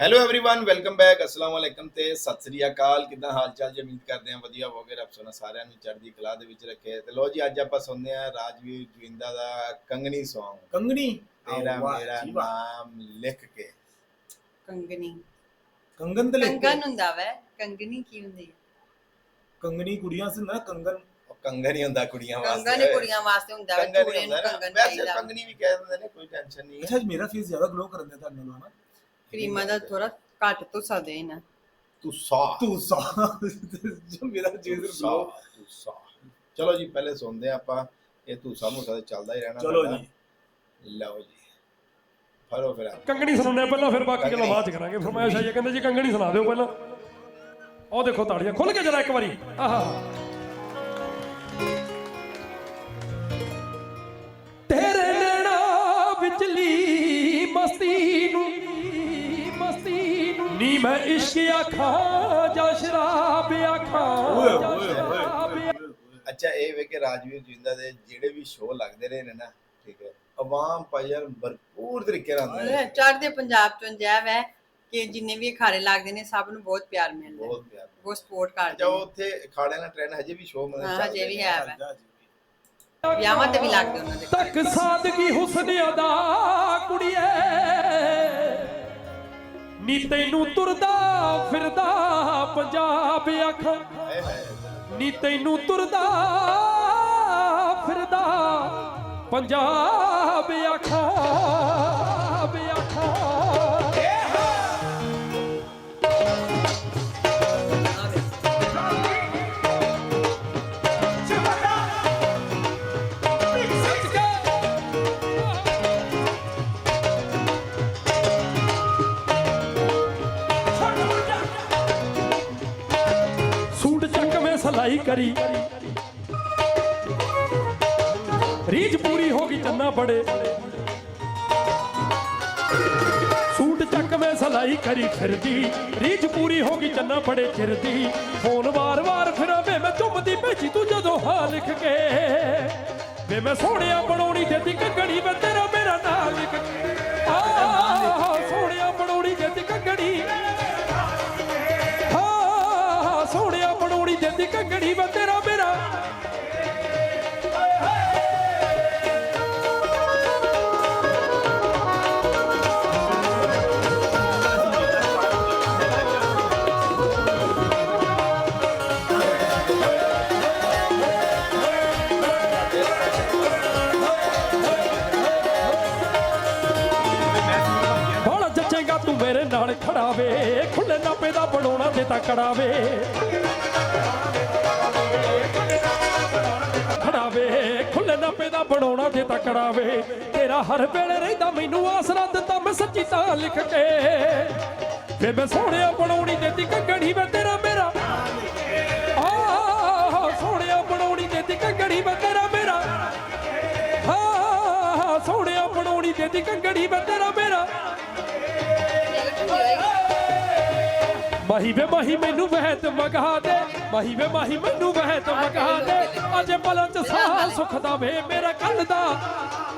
Hello everyone welcome back ਅਸਲਾਮ ਵਾਲੇਕਮ ਤੇ ਸਤਿ ਸ੍ਰੀ ਅਕਾਲ ਕਿਦਾਂ ਹਾਲ ਚਾਲ ਜੀ ਉਮੀਦ ਕਰਦੇ ਹਾਂ ਵਧੀਆ ਹੋਗੇ ਰੱਬ ਸੋਨਾ ਸਾਰਿਆਂ ਨੂੰ ਚੜ੍ਹਦੀ ਕਲਾ ਦੇ ਵਿੱਚ ਰੱਖੇ ਤੇ ਲੋ ਜੀ ਅੱਜ ਆਪਾਂ ਸੁਣਦੇ ਹਾਂ ਰਾਜਵੀਰ ਜਵਿੰਦਾ ਦਾ ਕੰਗਣੀ Song ਕੰਗਣੀ ਤੇਰਾ ਆਹ ਵਾਹ ਮੇਰਾ ਜੀ ਵਾਹ। ਨਾਮ ਲਿਖ ਕੇ ਕੰਗਣੀ ਕੰਗਨ ਤੇ ਲਿਖ ਕੰਗਨ ਕੇ ਹੁੰਦਾ ਵੈ ਕੰਗਣੀ ਕੀ ਹੁੰਦੀ ਹੈ ਕੰਗਣੀ ਕੁੜੀਆਂ ਸੀ ਨਾ ਕੰਗਨ ਉਹ ਕੰਗਣ ਹੀ ਹੁੰਦਾ ਕੁੜੀਆਂ ਵਾਸਤੇ ਕੰਗਨ ਹੀ ਕੁੜੀਆਂ ਵਾਸਤੇ ਹੁੰਦਾ ਵੈ ਕੰਗਣ ਹੀ ਕੁੜੀਆਂ ਨੂੰ ਹੁੰਦਾ ਨਾ। ਕੰਗਨ ਵੈਸੇ ਚਾਹੀਦਾ ਕੰਗਣੀ ਵੀ ਕਹਿ ਦਿੰਦੇ ਨੇ ਕੋਈ ਟੈਨਸ਼ਨ ਨਹੀਂ ਅੱਛਾ ਜੀ ਮੇਰਾ ਫੇਸ ਜ਼ਿਆਦਾ ਗਲੋ ਕਰਨ ਦਿਆ ਤੁਹਾਨੂੰ ਨਾ ਕਰੀਮਾਂ ਦਾ ਥੋੜਾ ਘੱਟ ਤੋਂ ਸਦੇ ਨਾ। ਤੂੰ ਸਾ ਤੂੰ ਸਾ ਜੋ ਮੇਰਾ ਜੇਜ਼ਰ ਤੂੰ ਸਾ ਗਲੋ ਤੂੰ ਸਾ ਚਲੋ ਜੀ ਪਹਿਲੇ ਸੁਣਦੇ ਹਾਂ ਆਪਾਂ ਇਹ ਤੂੰ ਸਾ ਮੁਸਾ ਚੱਲਦਾ ਹੀ ਰਹਿਣਾ ਚਲੋ ਸਾਡਾ। ਜੀ। ਲਓ ਜੀ। ਫੜੋ ਫਿਰ ਆਪ। ਕੰਗਣੀ ਸੁਣਾਉਂਦੇ ਆ ਪਹਿਲਾਂ ਫਿਰ ਬਾਕੀ ਗੱਲਾਂ ਬਾਅਦ ਚ ਕਰਾਂਗੇ। ਫਰਮਾਇਸ਼ ਆਈ ਹੈ ਕਹਿੰਦੇ ਜੀ ਕੰਗਣੀ ਸੁਣਾ ਦਿਓ ਪਹਿਲਾਂ। ਉਹ ਦੇਖੋ ਤਾੜੀਆਂ ਖੁੱਲ ਕੇ ਜਰਾ ਇੱਕ ਵਾਰੀ। ਆਹਾ। ਇਸ਼ਕ ਆਖਾਂ ਜਾਂ ਸ਼ਰਾਬ ਆਖਾਂ ਜਾਂ ਅੱਛਾ ਇਹ ਵੇ ਕਿ ਰਾਜਵੀਰ ਜਿੰਦਾ ਦੇ ਜਿਹੜੇ ਵੀ ਸ਼ੋਅ ਲੱਗਦੇ ਰਹੇ ਨੇ ਨਾ ਠੀਕ ਹੈ ਆਵਾਮ ਭਾਈਆਂ ਭਰਪੂਰ ਤਰੀਕੇ ਨਾਲ ਆਉਂਦੇ ਨੇ। ਚੜ੍ਹਦੇ ਪੰਜਾਬ ਤੋਂ ਜੈਵ ਹੈ ਕਿ ਜਿੰਨੇ ਵੀ ਅਖਾੜੇ ਲੱਗਦੇ ਨੇ ਸਭ ਨੂੰ ਬਹੁਤ ਪਿਆਰ ਮਿਲਦਾ ਹੈ। ਬਹੁਤ ਪਿਆਰ। ਬਹੁਤ ਸਪੋਰਟ ਕਰਦੇ ਨੇ। ਉੱਥੇ ਖਾੜੇ ਦਾ ਟ੍ਰੈਂਡ ਹਜੇ ਵੀ ਸ਼ੋਅ ਮਤਲਬ ਹਾਂ, ਚੱਲ ਹਜੇ ਵੀ ਹੈ। ਵੈ ਵਿਆਹਾਂ ਤੇ ਵੀ ਲੱਗਦੇ ਉਹਨਾਂ ਦੇ ਤੱਕ ਸਾਦਗੀ ਹੁਸਨ ਅਦਾ ਕੁੜੀਏ। ਨੀ ਤੈਨੂੰ ਤੁਰਦਾ ਫਿਰਦਾ ਪੰਜਾਬ ਆਖਾਂ ਹਾਏ ਨੀ ਤੈਨੂੰ ਤੁਰਦਾ ਫਿਰਦਾ ਪੰਜਾਬ ਚੱਕਵੇਂ ਸਲਾਈ ਕਰੀ। ਰੀਝ ਪੂਰੀ ਹੋ ਗਈ ਚੰਨਾ ਬੜੇ। ਸੂਟ ਚੱਕਵੇਂ ਸਲਾਈ ਕਰੀ ਫਿਰਦੀ। ਰੀਝ ਪੂਰੀ ਹੋ ਗਈ ਚੰਨਾ ਬੜੇ ਚਿਰਦੀ। ਫੋਨ ਵਾਰ-ਵਾਰ ਫਿਰਾਂ ਮੈਂ ਚੁੰਮਦੀ ਭੇਜੀ ਤੂੰ ਜਦੋਂ ਹਾਂ ਲਿਖ ਕੇ। ਵੇ ਮੈਂ ਸੋਹਣਿਆ ਬਣਾਉਣੀ ਦਿੱਤੀ ਕੰਗਣੀ ਵੇ ਤੇਰਾ ਨਾਲ ਖੜਾ ਵੇ, ਖੁੱਲੇ ਨਾਪੇ ਦਾ ਬਣਾਉਣਾ ਤੇ ਤਾਂ ਕੜਾ ਵੇ। ਖੜਾ ਵੇ, ਖੁੱਲੇ ਨਾਪੇ ਦਾ ਬਣਾਉਣਾ ਤੇ ਤਾਂ ਕੜਾ ਵੇ। ਤੇਰਾ ਹਰ ਵੇਲੇ ਰਹਿੰਦਾ ਮੈਨੂੰ ਆਸਰਾ ਦਿੱਤਾ ਮੈਂ ਸੱਚੀ ਤਾਂ ਲਿਖ ਕੇ। ਵੇ ਮੈਂ ਸੋਹਣਿਆ ਬਣਾਉਣੀ ਦਿੱਤੀ ਕੰਗਣੀ ਵੇ, ਤੇਰਾ ਮੇਰਾ। ਆਹ, ਸੋਹਣਿਆ ਬਣਾਉਣੀ ਦਿੱਤੀ ਕੰਗਣੀ ਵੇ, ਤੇਰਾ ਮੇਰਾ। ਹਾਂ ਸੋਹਣਿਆ ਬਣਾਉਣੀ ਦਿੱਤੀ ਕੰਗਣੀ ਵੇ, ਤੇਰਾ ਮੇਰਾ। ਮਾਹੀ ਵੇ ਮਾਹੀ ਮੈਨੂੰ ਵਹਿਤ ਮਗਾ ਦੇ। ਮਾਹੀ ਵੇ ਮਾਹੀ ਮੈਨੂੰ ਵਹਿਤ ਮਗਾ ਦੇ। ਅਜੇ ਪਲਾਂ ਚ ਸਾਹ ਸੁਖਦਾ ਵੇ ਮੇਰਾ ਕੱਲ ਦਾ।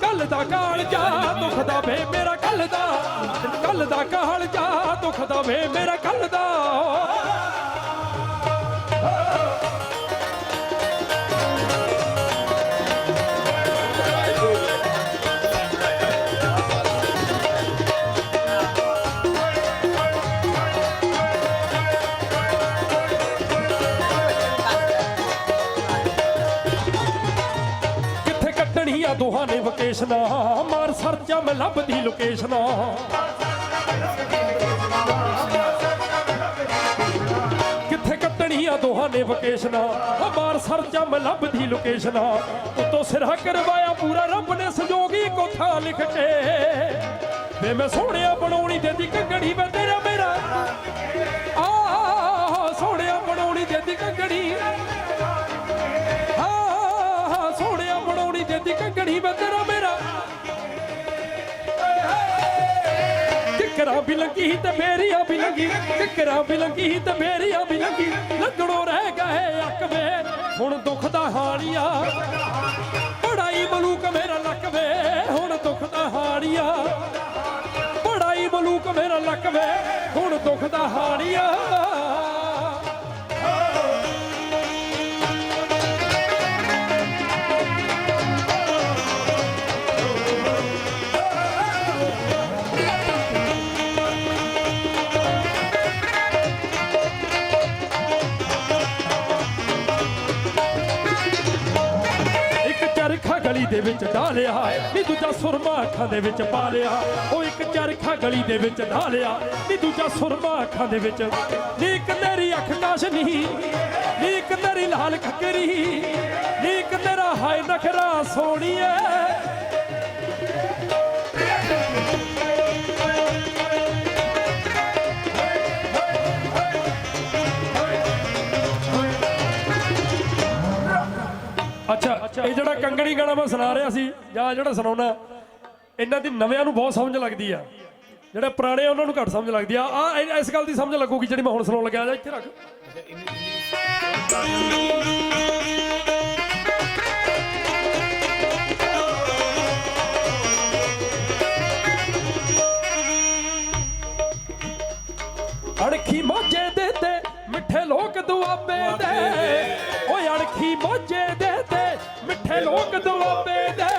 ਕੱਲ ਦਾ ਕਾਲ ਜਾ ਦੁਖਦਾ ਵੇ ਮੇਰਾ ਕੱਲ ਦਾ। ਕੱਲ ਦਾ ਕਾਲ ਜਾ ਦੁਖਦਾ ਵੇ ਮੇਰਾ ਕੱਲ ਦਾ। ਕੱਟਣੀ ਆ ਦੋਹਾਂ ਨੇ ਵਕੇਸ਼ਨਾਂ ਮਾਰ ਸਰਚਾ ਮੈਂ ਲੱਭਦੀ ਲੋਕੇਸ਼ਨਾਂ ਕਿੱਥੇ ਕੱਟਣੀ ਆ ਦੋਹਾਂ ਨੇ ਵਕੇਸ਼ਨਾਂ ਉਹ ਮਾਰ ਸਰਚਾ ਮੈਂ ਲੱਭਦੀ ਲੋਕੇਸ਼ਨਾਂ ਉਤੋਂ ਸਿਰਾ ਕਰਵਾਇਆ ਪੂਰਾ ਰੱਬ ਨੇ ਸੰਜੋਗੀ ਕੋਠਾ ਲਿਖ ਕੇ। ਵੇ ਮੈਂ ਸੋਹਣਿਆ ਬਣਾਉਣੀ ਦਿੱਤੀ ਕੰਗਣੀ ਵੇ ਤੇਰਾ ਮੇਰਾ। ਬਣਾਉਣੀ ਕੰਗਣੀ ਵੇ ਮੇਰਾ। ਕਿਕਰਾਂ ਵੀ ਲੱਗੀ ਤੇ ਮੇਰੀਆਂ ਵੀ ਲੱਗੀ। ਕਿਕਰਾਂ ਵੀ ਲੱਗੀ ਤੇ ਮੇਰੀਆਂ ਵੀ ਲੰਗੀ। ਲੰਗੜੋ ਰਹਿ ਗਏ ਅੱਕ ਵੇ। ਹੁਣ ਦੁੱਖ ਦਾ ਹਾਣੀਆ ਬੜਾਈ ਮਲੂਕ ਮੇਰਾ ਲੱਕ ਵੇ। ਹੁਣ ਦੁੱਖ ਦਾ ਹਾਣੀਆ ਬੜਾਈ ਮਲੂਕ ਮੇਰਾ ਲੱਕ ਵੇ। ਹੁਣ ਦੁੱਖ ਦਾ ਹਾਣੀਆ ਦੇ ਵਿੱਚ ਢਾਲਿਆ। ਨੀ ਦੂਜਾ ਸੁਰਮਾ ਅੱਖਾਂ ਦੇ ਵਿੱਚ ਪਾ ਲਿਆ ਉਹ ਇੱਕ ਚਰਖਾ ਗਲੀ ਦੇ ਵਿੱਚ ਢਾਲਿਆ। ਨੀ ਦੂਜਾ ਸੁਰਮਾ ਅੱਖਾਂ ਦੇ ਵਿੱਚ। ਨੀ ਇੱਕ ਤੇਰੀ ਅੱਖ ਕਾਸ਼ਨੀ ਨੀ ਇੱਕ ਤੇਰੀ ਲਾਲ ਖੱਕਰੀ ਨੀ ਇੱਕ ਤੇਰਾ ਹਾਏ ਨਖਰਾ ਸੋਣੀਏ ਗਾਣਾ ਮੈਂ ਸੁਣਾ ਰਿਹਾ ਸੀ, ਜਾਂ ਜਿਹੜਾ ਸੁਣਾਉਣਾ, ਇਹਨਾਂ ਦੀ ਨਵਿਆਂ ਨੂੰ ਬਹੁਤ ਸਮਝ ਲੱਗਦੀ ਆ। ਜਿਹੜੇ ਪੁਰਾਣੇ ਉਹਨਾਂ ਨੂੰ ਘੱਟ ਸਮਝ ਲੱਗਦੀ ਆ। ਆ ਇਸ ਗੱਲ ਦੀ ਸਮਝ ਲੱਗੂਗੀ ਜਿਹੜੀ ਮੈਂ ਹੁਣ ਸੁਣਾਉਣ ਲੱਗਿਆ। ਜਾ ਇੱਥੇ ਰੱਖ। ਅਣਖੀ ਮੋਜੇ ਦੇ ਤੇ ਮਿੱਠੇ ਲੋਕ ਦੁਆਬੇ ਦੇ। ਦੁਆਬੇ ਦੇ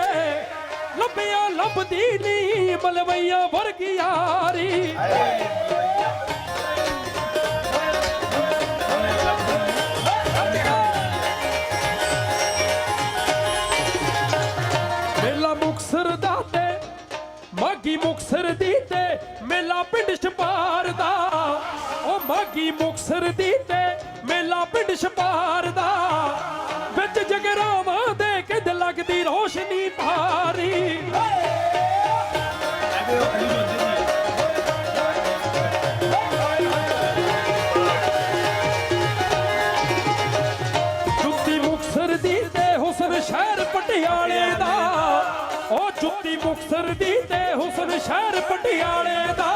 ਲੱਭਿਆ ਲੱਭਦੀ ਨੀ ਮਲਵਈਆ ਵਰਗੀ ਯਾਰੀ। ਮੇਲਾ ਮੁਕਸਰ ਦਾ ਤੇ ਮਾਗੀ ਮੁਕਸਰ ਦੀ ਤੇ, ਮੇਲਾ ਪਿੰਡ ਛਪਾਰ ਦਾ। ਉਹ ਮਾਗੀ ਮੁਕਸਰ ਦੀ ਤੇ, ਮੇਲਾ ਪਿੰਡ ਛਪਾਰ ਦਾ। ਵਿੱਚ ਜਗਰਾਵਾਂ ਜੁੱਤੀ ਤੇ ਹੁਸਨ ਸ਼ਹਿਰ ਪਟਿਆਲੇ ਦਾ।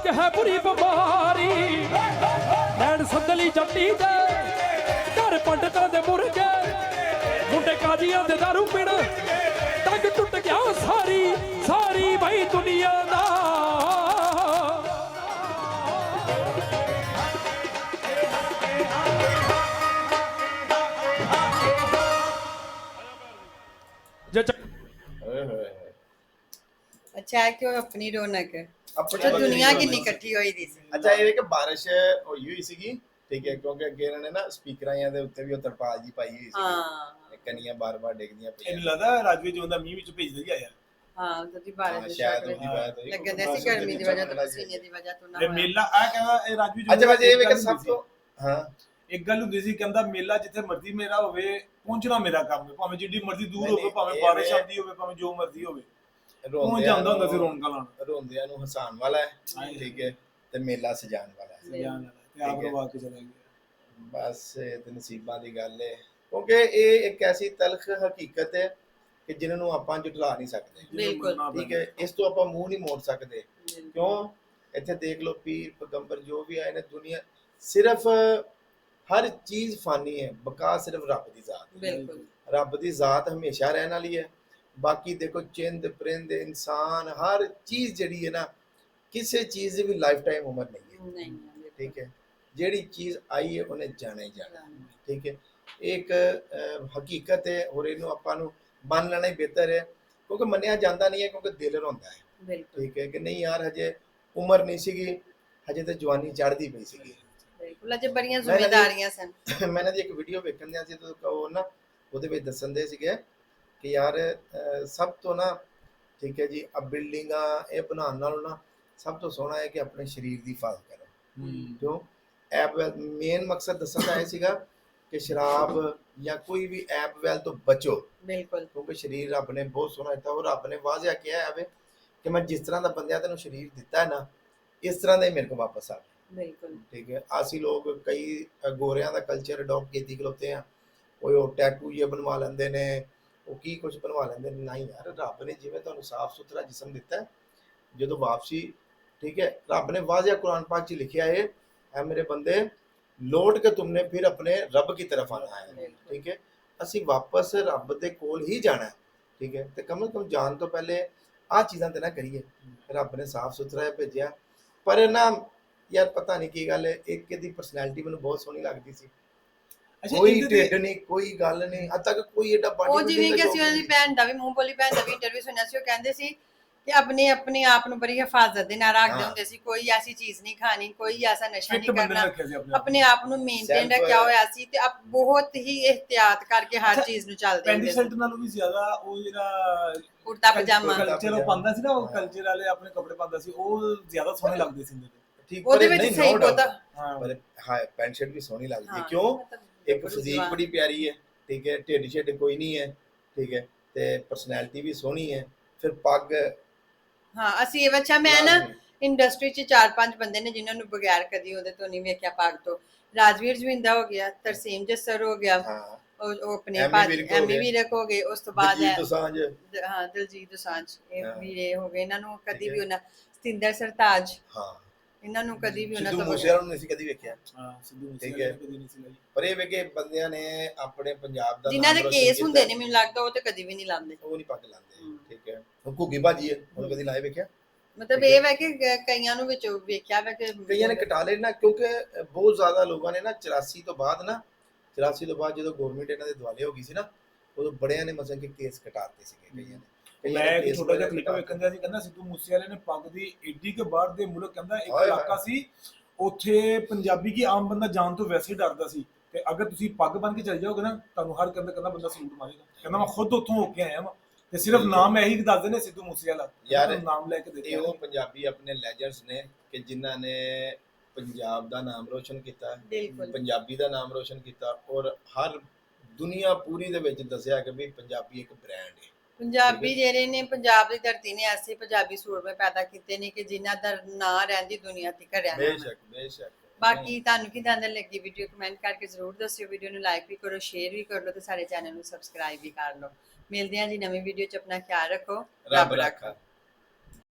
ਇਸ਼ਕ ਹੈ ਬੁਰੀ ਬਿਮਾਰੀ। ਨੈਣ ਸੰਦਲੀ ਜੱਟੀ ਦੇ ਘਰ ਪੰਡਤਾਂ ਦੇ ਮੁਰਗੇ, ਮੁੰਡੇ ਕਾਜੀਆਂ ਦੇ ਦਾਰੂ ਪੀਣ। ਟੱਗ ਟੁੱਟ ਗਿਆ ਸਾਰੀ ਸਾਰੀ ਬਈ ਦੁਨੀਆ ਦਾ। ਜੇ ਚ- ਓਏ ਹੋਏ ਹੋਏ ਅੱਛਾ ਅੱਛਾ ਦੁਨੀਆ ਕਿੰਨੀ। ਇਕੱਠੀ ਹੋਈ ਦੀ ਸੀ। ਅੱਛਾ ਇਹ ਕਿ ਬਾਰਿਸ਼ ਹੋਈ ਹੋਈ ਸੀਗੀ ਠੀਕ ਹੈ ਕਿਉਂਕਿ ਅੱਗੇ ਇਹਨਾਂ ਨੇ ਨਾ ਸਪੀਕਰਾਂ ਦੇ ਉੱਤੇ ਵੀ ਉਹ ਤਰਪਾਲ ਜੀ ਪਾਈ ਹੋਈ ਸੀ ਹਾਂ। ਕਨੀਆਂ ਬਾਰ-ਬਾਰ ਡਿੱਗਦੀਆਂ ਪਈਆਂ। ਇਹਨੂੰ ਲੱਗਦਾ ਰਾਜਵੀਰ ਜੋ ਦਾ ਮੀਂਹ ਵਿੱਚ ਭੇਜਦਾ ਹੀ ਆਇਆ ਹਾਂ ਉਹਦੀ ਹਾਂ, ਬਾਰਿਸ਼ ਦੇ ਸ਼ਾਇਦ ਸ਼ਾਇਦ ਉਹਦੀ ਬਾਤ ਹੋਈ। ਲੱਗਦੇ ਸੀ ਗਰਮੀ ਦੀ ਵਜ੍ਹਾ ਤੋਂ ਪਸੀਨੇ ਦੀ ਵਜ੍ਹਾ ਤੋਂ ਨਾ ਤੇ ਹੋਇਆ। ਮੇਲਾ ਆ ਕਹਿੰਦਾ ਇਹ ਰਾਜਵੀਰ ਜੋ ਅੱਛਾ ਵਜੇ ਇਹ ਵੀ ਕਿ ਸਭ ਤੋਂ ਹਾਂ। ਇੱਕ ਗੱਲ ਹੁੰਦੀ ਸੀ ਕਹਿੰਦਾ ਮੇਲਾ ਜਿੱਥੇ ਮਰਜ਼ੀ ਮੇਰਾ ਹੋਵੇ ਪਹੁੰਚਣਾ ਮੇਰਾ ਕੰਮ ਹੈ। ਭਾਵੇਂ ਜਿੱਡੀ ਮਰਜ਼ੀ ਦੂਰ ਨਹੀਂ, ਹੋਵੇ ਭਾਵੇਂ ਇਹ ਬਾਰਿਸ਼ ਵੇ- ਆਉਂਦੀ ਹੋਵੇ ਭਾਵੇਂ ਜੋ ਮਰਜ਼ੀ ਹੋਵੇ। ਰੋਂਦਿਆਂ ਜਾਂਦਾ ਹੁੰਦਾ ਸੀ ਨੂੰ- ਰੌਣਕਾਂ ਲਾਉਣ। ਰੋਂਦਿਆਂ ਨੂੰ ਹਸਾਉਣ ਵਾਲਾ ਹੈ। ਹਾਂਜੀ। ਠੀਕ ਹੈ ਤੇ ਮੇਲਾ ਸਜਾਉਣ ਵਾਲਾ ਹੈ। ਜਾਣ ਵਾਲਾ ਤੇ ਆਪ ਠੀਕ ਹੈ। ਰਵਾ ਕੇ ਚਲਾ ਗਿਆ। ਬਸ ਇਹ ਤੇ ਨਸੀਬਾਂ ਦੀ ਗੱਲ ਹੈ। ਕਿਉਂਕਿ ਇਹ ਇੱਕ ਐਸੀ ਤਲਖ ਹਕੀਕਤ ਹੈ ਕਿ ਜਿਨ੍ਹਾਂ ਨੂੰ ਆਪਾਂ ਜੁਟਲਾ ਨਹੀਂ ਸਕਦੇ। ਬਿਲਕੁਲ। ਠੀਕ ਹੈ ਇਸ ਤੋਂ ਆਪਾਂ ਮੂੰਹ ਨਹੀਂ ਮੋੜ ਸਕਦੇ। ਕਿਉਂ? ਇੱਥੇ ਦੇਖ ਲਓ ਪੀਰ ਪੈਗੰਬਰ ਜੋ ਵੀ ਆਏ ਨੇ ਦੁਨੀਆ ਸਿਰਫ ਹਰ ਚੀਜ਼ ਫਾਨੀ ਹੈ ਬਕਾ ਸਿਰਫ ਰੱਬ ਦੀ ਜ਼ਾਤ ਹੈ। ਬਿਲਕੁਲ। ਰੱਬ ਦੀ ਜ਼ਾਤ ਹਮੇਸ਼ਾ ਰਹਿਣ ਵਾਲੀ ਹੈ। ਬਾਕੀ ਦੇਖੋ ਚਿੰਦ ਪ੍ਰਿੰਦ ਇਨਸਾਨ ਹਰ ਚੀਜ਼ ਜਿਹੜੀ ਹੈ ਨਾ ਕਿਸੇ ਚੀਜ਼ ਦੀ ਵੀ ਲਾਈਫ ਟਾਈਮ ਉਮਰ ਨਹੀਂ ਹੈ। ਨਹੀਂ ਠੀਕ ਹੈ? ਜਿਹੜੀ ਚੀਜ਼ ਆਈ ਹੈ ਉਹਨੇ ਜਾਣਾ ਜਾਣਾ। ਠੀਕ ਹੈ? ਇੱਕ ਹਕੀਕਤ ਹੈ ਔਰ ਇਹਨੂੰ ਆਪਾਂ ਨੂੰ ਮੰਨ ਲੈਣਾ ਹੀ ਬਿਹਤਰ ਹੈ ਕਿਉਂਕਿ ਮੰਨਿਆ ਜਾਂਦਾ ਨਹੀਂ ਹੈ ਕਿਉਂਕਿ ਦਿਲ ਰੋਂਦਾ ਹੈ। ਠੀਕ ਹੈ? ਕਿ ਨਹੀਂ ਯਾਰ ਹਜੇ ਉਮਰ ਨਹੀਂ ਸੀਗੀ ਹਜੇ ਤਾਂ ਜਵਾਨੀ ਚੜ੍ਹਦੀ ਪਈ ਸੀਗੀ। ਬਿਲਕੁਲ ਅਜੇ ਬੜੀਆਂ ਜ਼ਿੰਮੇਵਾਰੀਆਂ ਸਨ। ਮੈਂ ਨਾ ਇੱਕ ਵੀਡੀਓ ਵੇਖਣ ਦਿਆ ਸੀ ਤਾਂ ਉਹ ਨਾ ਉਹਦੇ ਵਿੱਚ ਦੱਸਣ ਦੇ ਸੀਗੇ ਕਿ ਯਾਰ ਸਭ ਤੋਂ ਨਾ ਠੀਕ ਹੈ ਜੀ ਆ ਬਿਲਡਿੰਗਾਂ ਇਹ ਬਣਾਉਣ ਨਾਲੋਂ ਨਾ ਸਭ ਤੋਂ ਸੋਹਣਾ ਹੈ ਕਿ ਆਪਣੇ ਸਰੀਰ ਦੀ ਹਿਫਾਜ਼ਤ ਕਰੋ। ਕਿਉਂ? ਐਪ ਮੇਨ ਮਕਸਦ ਦੱਸਣ ਦਾ ਇਹ ਸੀਗਾ ਕਿ ਸ਼ਰਾਬ ਜਾਂ ਕੋਈ ਵੀ ਐਪ ਵੈਲ ਤੋਂ ਬਚੋ। ਬਿਲਕੁਲ। ਕਿਉਂਕਿ ਸਰੀਰ ਰੱਬ ਨੇ ਬਹੁਤ ਸੋਹਣਾ ਦਿੱਤਾ ਉਹ ਰੱਬ ਨੇ ਵਾਅਦਾ ਕਿਹਾ ਹੈ ਵੇ ਕਿ ਮੈਂ ਜਿਸ ਤਰ੍ਹਾਂ ਦਾ ਬੰਦਿਆਂ ਤੈਨੂੰ ਸਰੀਰ ਦਿੱਤਾ ਹੈ ਨਾ ਇਸ ਤਰ੍ਹਾਂ ਦਾ ਹੀ ਮੇਰੇ ਕੋਲ ਵਾਪਸ ਆ ਬਿਲਕੁਲ। ਠੀਕ ਹੈ ਅਸੀਂ ਲੋਕ ਕਈ ਗੋਰਿਆਂ ਦਾ ਕਲਚਰ ਅਡਾਪਟ ਕੀਤੀ ਖਲੋਤੇ ਆ ਉਹ ਟੈਟੂ ਇਹ ਬਣਵਾ ਲੈਂਦੇ ਨੇ ਉਹ ਕੀ ਕੁਝ ਬਣਵਾ ਲੈਂਦੇ ਨੇ? ਨਹੀਂ ਯਾਰ ਰੱਬ ਨੇ ਜਿਵੇਂ ਤੁਹਾਨੂੰ ਸਾਫ਼ ਸੁਥਰਾ ਜਿਸਮ ਦਿੱਤਾ ਜਦੋਂ ਵਾਪਸੀ ਠੀਕ ਹੈ ਰੱਬ ਨੇ ਵਾਜ਼ਿਆ ਕੁਰਾਨ ਪਾਕ 'ਚ ਲਿਖਿਆ ਹੈ ਐ ਮੇਰੇ ਬੰਦੇ ਲੋਟ ਕੇ ਤੁਮਨੇ ਫਿਰ ਆਪਣੇ ਰੱਬ ਦੀ ਤਰਫ ਆਣਾ ਹੈ ਠੀਕ ਹੈ? ਅਸੀਂ ਵਾਪਸ ਰੱਬ ਦੇ ਕੋਲ ਹੀ ਜਾਣਾ ਹੈ ਠੀਕ ਹੈ? ਤੇ ਕਮ ਕਮ ਜਾਣ ਤੋਂ ਪਹਿਲੇ ਆ ਚੀਜ਼ਾਂ ਤੇ ਨਾ ਕਰੀਏ। ਰੱਬ ਨੇ ਸਾਫ਼ ਸੁਥਰਾ ਭੇਜਿਆ। ਪਰ ਨਾ ਯਾਰ ਪਤਾ ਨਹੀਂ ਕੀ ਗੱਲ ਹੈ ਇੱਕ ਇਹਦੀ ਪਰਸਨੈਲਿਟੀ ਮੈਨੂੰ ਬਹੁਤ ਸੋਹਣੀ ਲੱਗਦੀ ਸੀ। ਕੋਈ ਇਹਦੇ ਤੇ- ਢਿੱਡ ਨਹੀਂ ਕੋਈ ਗੱਲ ਨਹੀਂ ਅੱਜ ਤੱਕ ਕੋਈ ਏਡਾ ਬਾਡੀ ਉਹ ਜਿਵੇਂ ਕਿ ਅਸੀਂ ਉਹਨਾਂ ਦੀ ਭੈਣ ਦਾ ਵੀ ਮੂੰਹ ਬੋਲੀ ਭੈਣ ਦਾ ਵੀ ਇੰਟਰਵਿਊ ਸੁਣਿਆ ਸੀ ਉਹ ਕਹਿੰਦੇ ਸੀ ਕਿ ਆਪਣੇ ਆਪਣੇ ਆਪ ਨੂੰ ਬੜੀ ਹਿਫਾਜ਼ਤ ਦੇ ਨਾਲ ਰੱਖਦੇ ਹਾਂ। ਹੁੰਦੇ ਸੀ ਕੋਈ ਐਸੀ ਚੀਜ਼ ਨਹੀਂ ਖਾਣੀ ਕੋਈ ਐਸਾ ਨਸ਼ਾ ਫਿੱਟ ਨਹੀਂ ਬੰਦੇ ਨੇ ਕਰਨਾ ਰੱਖਿਆ ਸੀ ਆਪਣੇ ਆਪ ਆਪਣੇ ਆਪ ਨੂੰ ਮੇਨਟੇਨ Self- ਰੱਖਿਆ ਹੋਇਆ ਸੀ ਤੇ ਆਪ ਬਹੁਤ ਹੀ ਇhtiyat ਕਰਕੇ ਹਰ ਅੱਛਾ, ਚੀਜ਼ ਨੂੰ ਚੱਲਦੇ ਪੈਂਟੀ ਹੁੰਦੇ ਸ਼ਰਟ ਸੀ ਨਾਲੋਂ ਵੀ ਜ਼ਿਆਦਾ ਉਹ ਜਿਹੜਾ ਕੁੜਤਾ ਪਜਾਮਾ ਕਲਚਰ ਉਹ ਪਾਉਂਦਾ ਸੀ ਨਾ ਉਹ। ਕਲਚਰ ਵਾਲੇ ਆਪਣੇ ਕੱਪੜੇ ਪਾਉਂਦਾ ਸੀ ਉਹ ਜ਼ਿਆਦਾ ਸੋਹਣੇ ਲੱਗਦੇ ਸੀ ਤੇ। ਉਹਦੇ ਵਿੱਚ ਸਹੀ। ਬਹੁਤਾ ਹਾਂ ਪਰ ਹਾਂ ਪੈਂਟ ਸ਼ਰਟ ਵੀ ਸੋਹਣੀ ਲੱਗਦੀ ਹੈ ਹਾਂ, ਕਿਉਂ ਮਤਲਬ ਇੱਕ ਫਿਜ਼ੀਕ। ਬੜੀ ਪਿਆਰੀ ਹੈ ਠੀਕ ਹੈ ਢਿੱਡ ਛਿੱਡ ਕੋਈ ਨਹੀਂ ਹੈ ਠੀਕ ਹੈ ਤੇ ਪਰਸਨੈਲਿਟੀ ਵੀ ਸੋਹਣੀ ਹੈ ਫਿਰ ਪੱਗ ਹਾਂ ਅਸੀਂ ਇਹ ਬੱਚਾ ਮੈਂ ਨਾ ਇੰਡਸਟਰੀ 'ਚ ਚਾਰ ਪੰਜ ਬੰਦੇ ਨੇ ਜਿਨ੍ਹਾਂ ਨੂੰ ਬਗੈਰ ਕਦੀ ਉਹਦੇ ਤੋਂ ਨਹੀਂ ਵੇਖਿਆ ਪਾਗ ਤੋਂ ਰਾਜਵੀਰ ਜਵਿੰਦਾ ਹੋ ਗਿਆ ਤਰਸੀਮ ਜੱਸਰ ਹੋ ਗਿਆ ਹਾਂ ਉਹ ਆਪਣੇ ਭਾਜੀ ਐਮੀ। ਵੀਰਕ ਹੋ ਗਏ ਉਸ ਤੋਂ ਬਾਅਦ ਹੈ ਹਾਂ ਦਿਲਜੀਤ ਦੋਸਾਂਝ ਇਹ। ਵੀਰੇ ਹੋ ਗਏ ਇਹਨਾਂ ਨੂੰ ਕਦੀ ਵੀ। ਉਹਨਾਂ ਸਤਿੰਦਰ ਸਰਤਾਜ ਹਾਂ ਇਹਨਾਂ ਨੂੰ ਕਦੀ ਵੀ ਉਹਨਾਂ ਸਿੱਧੂ ਤੋਂ ਮੂਸੇਵਾਲਾ ਨੂੰ ਨਹੀਂ ਸੀ ਕਦੀ ਵੇਖਿਆ। ਹਾਂ ਸਿੱਧੂ ਠੀਕ ਮੂਸੇ ਹੈ। ਕਦੀ ਨਹੀਂ ਸੀ ਲਾਈ। ਪਰ ਇਹ ਵੇ ਕਿ ਬੰਦਿਆਂ ਨੇ ਆਪਣੇ ਪੰਜਾਬ ਦਾ ਜਿਨ੍ਹਾਂ ਦੇ ਨਾਮ ਰੋਸ਼ਨ ਕੇਸ। ਹੁੰਦੇ ਨੇ ਮੈਨੂੰ ਲੱਗਦਾ ਉਹ ਤੇ ਕਦੀ ਵੀ ਨਹੀਂ ਲਾਉਂਦੇ। ਉਹ ਨਹੀਂ ਪੱਗ ਲਾਉਂਦੇ। ਹਮ। ਠੀਕ ਹੈ। ਹੁਣ ਘੁੱਗੀ ਬਾਜੀ ਹੈ ਹੁਣ ਕਦੀ ਲਾਏ ਵੇਖਿਆ? ਮਤਲਬ ਇਹ ਹੈ ਕਿ ਕ- ਕਈਆਂ ਨੂੰ ਵਿੱਚੋਂ ਵੇਖਿਆ ਵਾ ਕਿ ਕਈਆਂ ਨੇ ਕਟਾ ਲਏ ਨਾ ਕਿਉਂਕਿ ਬਹੁਤ ਜ਼ਿਆਦਾ ਲੋਕਾਂ ਨੇ ਨਾ 84 ਤੋਂ ਬਾਅਦ ਨਾ 84 ਤੋਂ ਬਾਅਦ ਜਦੋਂ ਗਵਰਨਮੈਂਟ ਇਹਨਾਂ ਦੇ ਦੁਆਲੇ ਹੋ ਗਈ ਸੀ ਨਾ ਉਦੋਂ ਬੜਿਆਂ ਨੇ ਮਸਲ ਕਿ ਕੇਸ ਕਟਾਤੇ ਸੀਗੇ ਕਈਆਂ ਨੇ ਕਈਆਂ ਨੇ। ਮੈਂ ਇੱਕ ਛੋਟਾ ਜਿਹਾ ਕਲਿੱਪ। ਵੇਖਣ ਦਿਆ ਸੀ ਕਹਿੰਦਾ ਸਿੱਧੂ ਮੂਸੇ ਵਾਲੇ ਨੇ ਪੱਗ ਦੀ ਏਡੀ ਕੇ ਬਾਹਰ ਦੇ ਮੁਲਕ ਕਹਿੰਦਾ ਇੱਕ। ਇਲਾਕਾ ਸੀ ਉੱਥੇ ਪੰਜਾਬੀ ਕੀ ਆਮ ਬੰਦਾ ਜਾਣ ਤੋਂ ਵੈਸੇ ਹੀ ਡਰਦਾ ਸੀ ਤੇ ਅਗਰ ਤੁਸੀਂ ਪੱਗ ਬੰਨ ਕੇ ਚੱਲ ਜਾਓਗੇ ਨਾ ਤੁਹਾਨੂੰ ਹਰ ਕਹਿੰਦਾ ਕਹਿੰਦਾ ਬੰਦਾ ਸਲੂਟ ਮਾਰੇਗਾ ਕਹਿੰਦਾ ਮੈਂ ਖੁਦ ਉੱਥੋਂ ਹੋ ਕੇ ਆਇਆ ਵਾਂ ਤੇ ਸਿਰਫ। ਨਾਮ ਇਹੀ ਦੱਸਦੇ ਨੇ ਸਿੱਧੂ ਮੂਸੇ ਵਾਲਾ ਯਾਰ, ਨਾਮ ਲੈ ਕੇ ਇਹ ਦੇਖਿਆ ਉਹ ਪੰਜਾਬੀ ਆਪਣੇ ਲੈਜੈਂਡਸ ਨੇ ਕਿ ਜਿਨ੍ਹਾਂ ਨੇ ਪੰਜਾਬ ਦਾ ਨਾਮ ਰੋਸ਼ਨ ਕੀਤਾ ਪੰਜਾਬੀ ਦਾ ਨਾਮ ਰੋਸ਼ਨ ਕੀਤਾ ਔਰ ਹਰ ਦੁਨੀਆ ਪੂਰੀ ਦੇ ਵਿੱਚ ਦੱਸਿਆ ਕਿ ਵੀ ਪੰਜਾਬੀ ਇੱਕ ਬ੍ਰਾਂਡ ਹੈ ਪੰਜਾਬੀ ਜਿਹੜੇ ਨੇ ਪੰਜਾਬ ਦੀ ਧਰਤੀ ਨੇ ਐਸੇ ਪੰਜਾਬੀ ਸੂਰਮੇ ਪੈਦਾ ਕੀਤੇ ਨੇ ਕਿ ਜਿਨ੍ਹਾਂ ਦਾ ਨਾਂ ਰਹਿੰਦੀ ਦੁਨੀਆ ਤੇ ਘਰਿਆ ਨਾ ਬੇਸ਼ੱਕ ਬੇਸ਼ੱਕ। ਬਾਕੀ ਤੁਹਾਨੂੰ ਕਿਦਾਂ ਦਾ ਲੱਗੀ ਵੀਡੀਓ ਕਮੈਂਟ ਕਰਕੇ ਜ਼ਰੂਰ ਦੱਸਿਓ। ਵੀਡੀਓ ਨੂੰ ਲਾਈਕ ਵੀ ਕਰੋ ਸ਼ੇਅਰ ਵੀ ਕਰ ਲਓ ਤੇ ਸਾਡੇ ਚੈਨਲ ਨੂੰ ਸਬਸਕ੍ਰਾਈਬ ਵੀ ਕਰ ਲਓ। ਮਿਲਦੇ ਹਾਂ ਜੀ ਨਵੀਂ ਵੀਡੀਓ 'ਚ ਆਪਣਾ ਖਿਆਲ ਰੱਖੋ। ਰੱਬ ਰੱਖਾ।